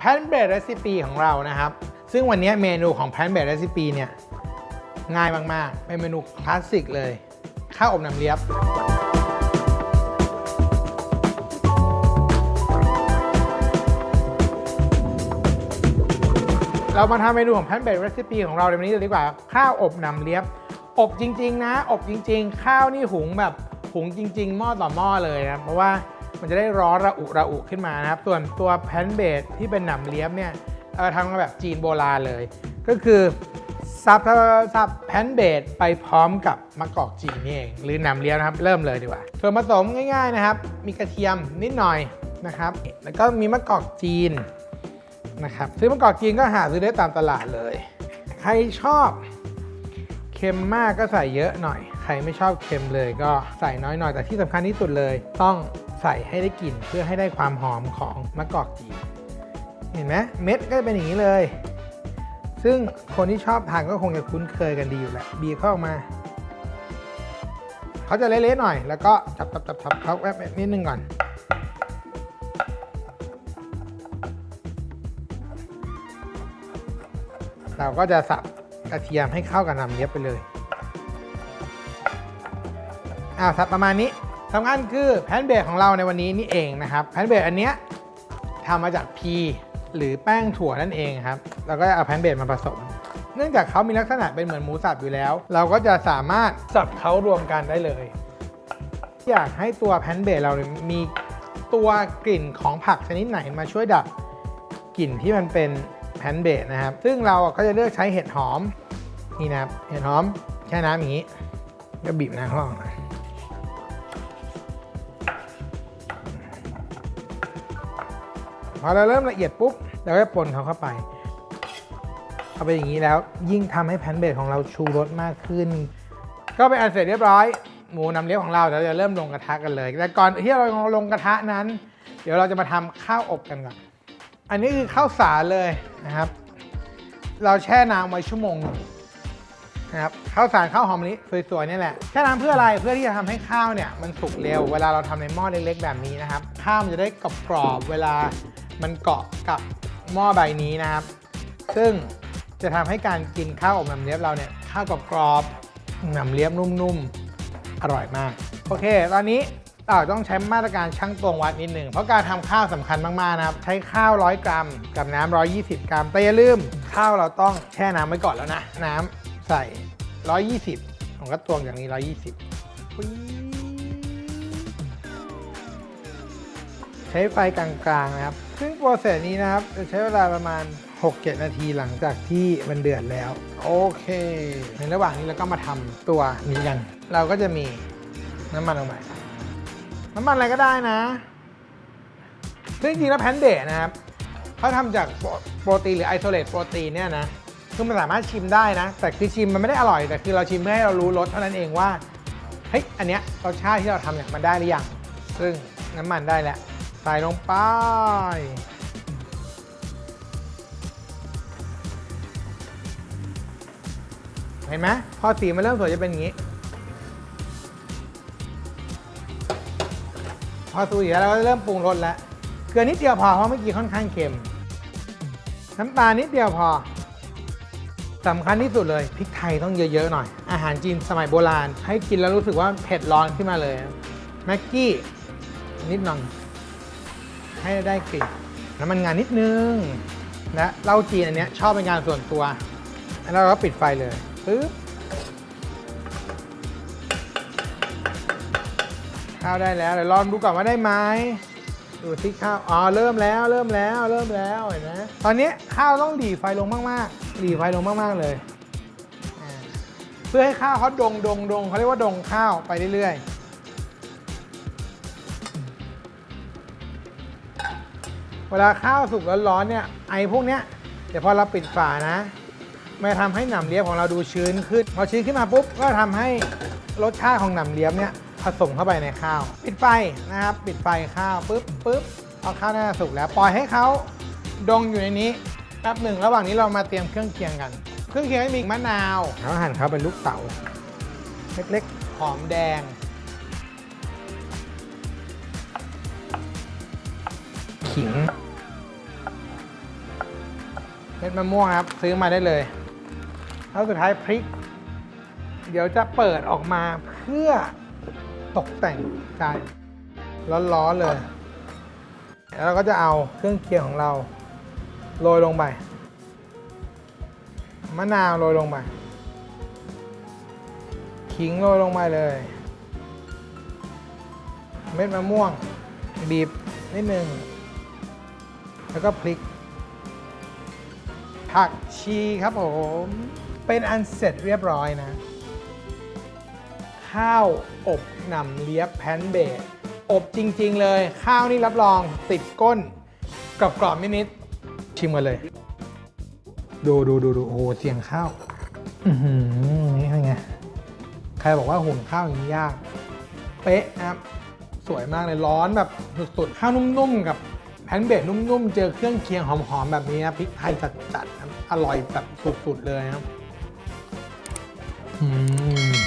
แพนเบรดเรซิปีของเรานะครับ ซึ่งวันนี้เมนูของแพนเบรดเรซิปีเนี่ย ง่ายมาก ๆ เป็นเมนูคลาสสิกเลย ข้าวอบน้ำเลียบ เรามาทำเมนูของแพนเบรดเรซิปีของเราในวันนี้เลยดีกว่า ข้าวอบน้ำเลียบ อบจริง ๆ นะ อบจริง ๆ ข้าวนี่หุงแบบหุงจริง ๆ หม้อต่อหม้อเลยนะเพราะว่า มันจะได้ร้อนระอุระอุขึ้นมานะครับ ส่วนตัวแพนเบดที่เป็นหนำเลียบเนี่ยเออทำกันแบบจีนโบราณเลย ก็คือซับซับซับแพนเบดไปพร้อมกับมะกอกจีนนี่เองหรือหนำเลียบนะครับ เริ่มเลยดีกว่าส่วนผสมง่าย ๆนะครับ มีกระเทียมนิดหน่อยนะครับ แล้วก็มีมะกอกจีนนะครับซื้อมะกอกจีนก็หาซื้อได้ตามตลาดเลย ใครชอบเค็มมากก็ใส่เยอะหน่อย ใครไม่ชอบเค็มเลยก็ใส่น้อยหน่อยแต่ที่สำคัญที่สุดเลย ต้อง ใส่ให้ได้กลิ่นเพื่อให้ได้ความหอมของมะกอกจีเห็นไหมเม็ดก็จะเป็นอย่างนี้เลย ซึ่งคนที่ชอบทานก็คงจะคุ้นเคยกันดีอยู่แหละบีบเข้าออกมา เขาจะเละๆหน่อย แล้วก็จับจับจับจับเขาแวบนิดนึงก่อน เราก็จะสับกระเทียมให้เข้ากับน้ำเลียบไปเลยอ่าสับประมาณนี้ สำคัญคือแพนเบรดของเราในวันนี้นี่เองนะครับแพนเบรดอันเนี้ยทำมาจากพีหรือแป้งถั่วนั่นเองครับเราก็จะเอาแพนเบรดมาผสม เนื่องจากเขามีลักษณะเป็นเหมือนหมูสับอยู่แล้ว เราก็จะสามารถสับเขารวมกันได้เลย อยากให้ตัวแพนเบรดเรามีตัวกลิ่นของผักชนิดไหนมาช่วยดับกลิ่นที่มันเป็นแพนเบรดนะครับ ซึ่งเราก็จะเลือกใช้เห็ดหอมนี่นะครับเห็ดหอมแช่น้ำอย่างนี้ก็บีบน้ำเข้าออกม พอเราเริ่มละเอียดปุ๊บเราก็ปนเขาเข้าไปเอาไปอย่างนี้แล้วยิ่งทำให้แพนเบรดของเราชูรสมากขึ้น ก็เป็นอันเสร็จเรียบร้อย หมูน้ำเลี้ยงของเราเดี๋ยวเราจะเริ่มลงกระทะกันเลย แต่ก่อนที่เราลงกระทะนั้น เดี๋ยวเราจะมาทำข้าวอบกันก่อนอันนี้คือข้าวสารเลยนะครับ เราแช่น้ำไว้ชั่วโมงนะครับข้าวสารข้าวหอมมะลิสวยๆนี่แหละแช่น้ำเพื่ออะไรเพื่อที่จะทำให้ข้าวเนี่ยมันสุกเร็ว เวลาเราทำในหม้อเล็กๆแบบนี้นะครับ ข้าวมันจะได้กรอบๆเวลา มันเกาะกับหม้อใบนี้นะครับ ซึ่งจะทำให้การกินข้าวอบน้ำเลียบเราเนี่ยข้าวกรอบๆน้ำเลียบนุ่มๆ อร่อยมาก โอเค ตอนนี้เราต้องใช้มาตรการชั่งตวงวัดนิดหนึ่ง เพราะการทำข้าวสำคัญมากๆนะครับ ใช้ข้าว 100 กรัม กับน้ำ120 กรัม แต่อย่าลืมข้าวเราต้องแช่น้ำไว้ก่อนแล้วนะ น้ำใส่ 120 ผมก็ตวงอย่างนี้ 120 ช้ไฟกลางๆนะครับ ซึ่งโปรเซสนี้นะครับจะใช้เวลาประมาณ 6-7 นาทีหลังจากที่มันเดือดแล้ว โอเค ในระหว่างนี้เราก็มาทำตัวนี้กัน เราก็จะมีน้ำมันลงไปน้ำมันอะไรก็ได้นะ ซึ่งจริงๆแล้วแพนเดทนะครับเขาทำจากโปรโปรตีนหรือไอโซเลตโปรตีนเนี่ยนะคือมันสามารถชิมได้นะ แต่คือชิมมันไม่ได้อร่อย แต่คือเราชิมเพื่อให้เรารู้รสเท่านั้นเองว่าเฮ้ยอันเนี้ยรสชาติที่เราทำเนี่ยมันได้หรือยังซึ่งน้ำมันได้แล้ว ใส่ลงไป เห็นไหมพอสีมันเริ่มสวยจะเป็นอย่างนี้ พอสูสีแล้วเราก็เริ่มปรุงรสแล้ว เกลือนิดเดียวพอเพราะเมื่อกี้ค่อนข้างเค็ม น้ำตาลนิดเดียวพอสำคัญที่สุดเลยพริกไทยต้องเยอะ ๆ หน่อย อาหารจีนสมัยโบราณ ให้กินแล้วรู้สึกว่าเผ็ดร้อนขึ้นมาเลยแม็กกี้นิดหน่อย ให้ได้กลิ่นน้ำมันงานนิดนึง และเหล้าจีนอันเนี้ยชอบเป็นงานส่วนตัว แล้วเราก็ปิดไฟเลยปึ๊บข้าวได้แล้วเดี๋ยวลองดูก่อนว่าได้ไหมดูที่ข้าวอ๋อเริ่มแล้วเริ่มแล้วเริ่มแล้วเห็นไหมตอนนี้ข้าวต้องดีไฟลงมากๆดีไฟลงมากๆเลย เพื่อให้ข้าวเขาดงดงดงเขาเรียกว่าดงข้าวไปเรื่อยๆ เวลาข้าวสุกร้อนๆเนี่ยไอพวกเนี้ยเดี๋ยวพอเราปิดฝานะมันจะทำให้หนำเลียบของเราดูชื้นขึ้นพอชื้นขึ้นมาปุ๊บก็ทำให้รสชาติของหนำเลียบเนี่ยผสมเข้าไปในข้าว ปิดไฟนะครับ ปิดไฟข้าวปุ๊บปุ๊บเอาข้าวหน้าสุกแล้วปล่อยให้เขาดองอยู่ในนี้แป๊บหนึ่งระหว่างนี้เรามาเตรียมเครื่องเคียงกัน เครื่องเคียงให้มีมะนาวแล้วหั่นเขาเป็นลูกเต๋าเล็กๆหอมแดง ขิงเม็ดมะม่วงครับ ซื้อมาได้เลย แล้วสุดท้ายพริก เดี๋ยวจะเปิดออกมาเพื่อตกแต่งจานร้อนๆเลย แล้วเราก็จะเอาเครื่องเคียงของเรา โรยลงไป มะนาวโรยลงไป ขิงโรยลงไปเลย เม็ดมะม่วง บีบนิดนึง แล้วก็พริก ผักชีครับผม เป็นอันเสร็จเรียบร้อยนะ ข้าวอบหนำเลียบแพนเบดอบจริง ๆ เลย ข้าวนี่รับรองติดก้นกรอบกรอบๆนิดๆชิมกันเลย ดูดูดูดูโอ้โหเสียงข้าวอือหือนี่ไงใครบอกว่าหุงข้าวอย่างนี้ยาก เป๊ะครับสวยมากเลยร้อนแบบสุดๆ ข้าวนุ่มๆกับ แพนเบสนุ่มๆ เจอเครื่องเคียงหอมๆ แบบนี้นะพริกไทยจัดๆครับอร่อยแบบสุดๆ เลยครับ อืม